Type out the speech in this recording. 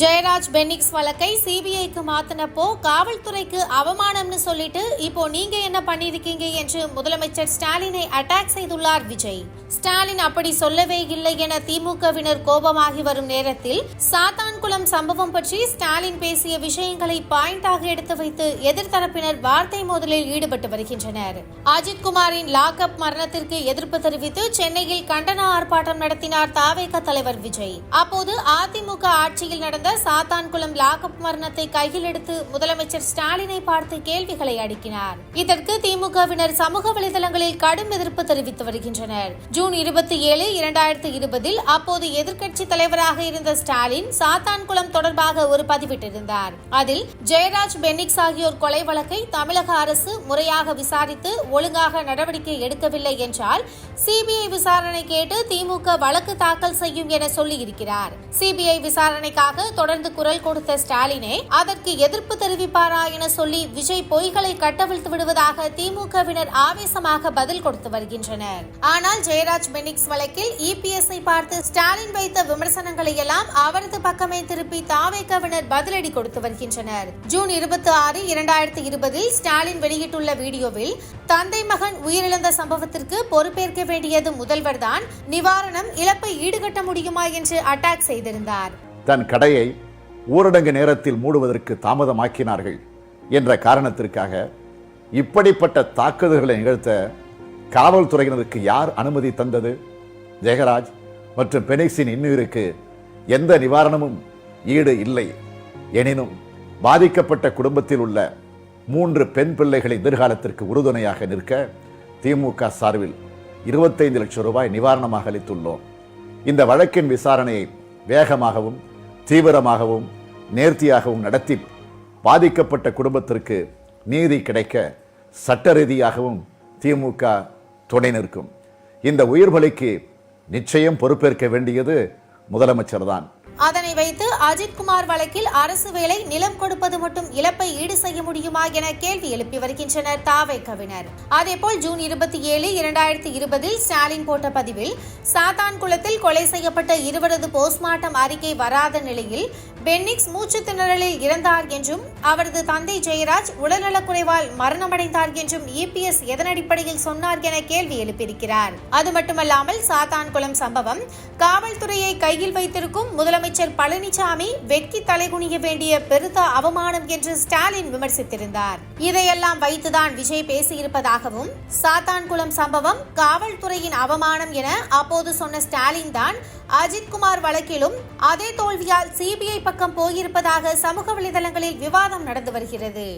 ஜெயராஜ் பென்னிக்ஸ் வழக்கை சிபிஐக்கு மாத்தினப்போ காவல்துறைக்கு அவமானம்னு சொல்லிட்டு இப்போ நீங்க என்ன பண்ணிருக்கீங்க என்று முதலமைச்சர் ஸ்டாலினை அட்டாக் செய்துள்ளார் விஜய். ஸ்டாலின் அப்படி சொல்லவே இல்லை என திமுகவினர் கோபமாகி வரும் நேரத்தில் சாத்தான்குளம் சம்பவம் பற்றி ஸ்டாலின் பேசிய விஷயங்களை பாயிண்டாக எடுத்து வைத்து எதிர்த்தரப்பினர் வார்த்தை மோதலில் ஈடுபட்டு வருகின்றனர். அஜித்குமாரின் லாக்அப் மரணத்திற்கு எதிர்ப்பு தெரிவித்து சென்னையில் கண்டன ஆர்ப்பாட்டம் நடத்தினார் தாவேக தலைவர் விஜய். அப்போது அதிமுக ஆட்சியில் நடந்த சாத்தான்குளம் லாக்அப் மரணத்தை கையில் எடுத்து முதலமைச்சர் ஸ்டாலினை பார்த்து கேள்விகளை அடுக்கினார். இதற்கு திமுகவினர் சமூக வலைதளங்களில் கடும் எதிர்ப்பு தெரிவித்து வருகின்றனர். ஜூன் இருபத்தி ஏழு இரண்டாயிரத்தி இருபதில் அப்போது எதிர்க்கட்சி தலைவராக இருந்த ஸ்டாலின் சாத்தான்குளம் தொடர்பாக ஒரு பதிவிட்டிருந்தார். அதில் ஜெயராஜ் பென்னிக்ஸ் ஆகியோர் கொலை வழக்கை தமிழக அரசு முறையாக விசாரித்து ஒழுங்காக நடவடிக்கை எடுக்கவில்லை என்றால் சிபிஐ விசாரணை கேட்டு திமுக வழக்கு தாக்கல் செய்யும் என சொல்லியிருக்கிறார். சிபிஐ விசாரணைக்காக தொடர்ந்து குரல் கொடுத்த ஸ்டாலினே அதற்கு எதிர்ப்பு தெரிவிப்பாரா என சொல்லி விஜய் பொய்களை கட்டவிழ்த்து விடுவதாக திமுகவினர் ஆவேசமாக பதில் கொடுத்து வருகின்றனர். ஆனால் ஜெயராஜ் பெனிக்ஸ் வழக்கில் இபிஎஸ்ஐ பார்த்து ஸ்டாலின் வைத்த விமர்சனங்களை எல்லாம் அவரது பக்கமே திருப்பி தாவேகவினர் பதிலடி கொடுத்து வருகின்றனர். ஜூன் இருபத்தி ஆறு இரண்டாயிரத்தி இருபதில் ஸ்டாலின் வெளியிட்டுள்ள வீடியோவில் தந்தை மகன் உயிரிழந்த சம்பவத்திற்கு பொறுப்பேற்க வேண்டியது முதல்வர்தான் நிவாரணம் இழப்பை ஈடுகட்ட முடியுமா என்று அட்டாக் செய்திருந்தார். தன் கடையை ஊரடங்கு நேரத்தில் மூடுவதற்கு தாமதமாக்கினார்கள் என்ற காரணத்திற்காக இப்படிப்பட்ட தாக்குதல்களை நிகழ்த்த காவல்துறையினருக்கு யார் அனுமதி தந்தது? ஜெயராஜ் மற்றும் பெனிக்ஸின் இன்னுயிருக்கு எந்த நிவாரணமும் ஈடு இல்லை. எனினும் பாதிக்கப்பட்ட குடும்பத்தில் உள்ள மூன்று பெண் பிள்ளைகளை எதிர்காலத்திற்கு உறுதுணையாக நிற்க திமுக சார்பில் இருபத்தைந்து லட்சம் ரூபாய் நிவாரணமாக அளித்துள்ளோம். இந்த வழக்கின் விசாரணையை வேகமாகவும் தீவிரமாகவும் நேர்த்தியாகவும் நடத்தி பாதிக்கப்பட்ட குடும்பத்திற்கு நீதி கிடைக்க சட்ட ரீதியாகவும் திமுக துணை நிற்கும். இந்த உயிர் பலிக்கு நிச்சயம் பொறுப்பேற்க வேண்டியது முதலமைச்சர் தான் அதனை வைத்து அஜித்குமார் வழக்கில் அரசு வேலை நிலம் கொடுப்பது மட்டும் இழப்பை ஈடு செய்ய முடியுமா என கேள்வி எழுப்பி வருகின்றனர் தாவை கவினர் அதேபோல் ஜூன் இருபத்தி ஏழு இரண்டாயிரத்தி இருபதில் ஸ்டாலின் போட்ட பதிவில் சாத்தான்குளத்தில் கொலை செய்யப்பட்ட இருவரது போஸ்ட்மார்ட்டம் அறிக்கை வராத நிலையில் பென்னிக்ஸ் மூச்சு திணறலில் இறந்தார் என்றும் அவரது தந்தை ஜெயராஜ் உடல்நலக்குறைவால் மரணமடைந்தார் என்றும் இபிஎஸ் எதன் அடிப்படையில் சொன்னார் என கேள்வி எழுப்பியிருக்கிறார். அது மட்டுமல்லாமல் சாத்தான்குளம் சம்பவம் காவல்துறையை கையில் வைத்திருக்கும் முதலமைச்சர் பழனிசாமி வெட்கி தலைகுனிய வேண்டிய பெருத்த அவமானம் என்று ஸ்டாலின் விமர்சித்திருந்தார். இதையெல்லாம் வைத்துதான் விஜய் பேசியிருப்பதாகவும் சாத்தான்குளம் சம்பவம் காவல்துறையின் அவமானம் என அப்போது சொன்ன ஸ்டாலின் தான் அஜித்குமார் வழக்கிலும் அதே தோல்வியால் சிபிஐ பக்கம் போயிருப்பதாக சமூக வலைதளங்களில் விவாதம் நடந்து வருகிறது.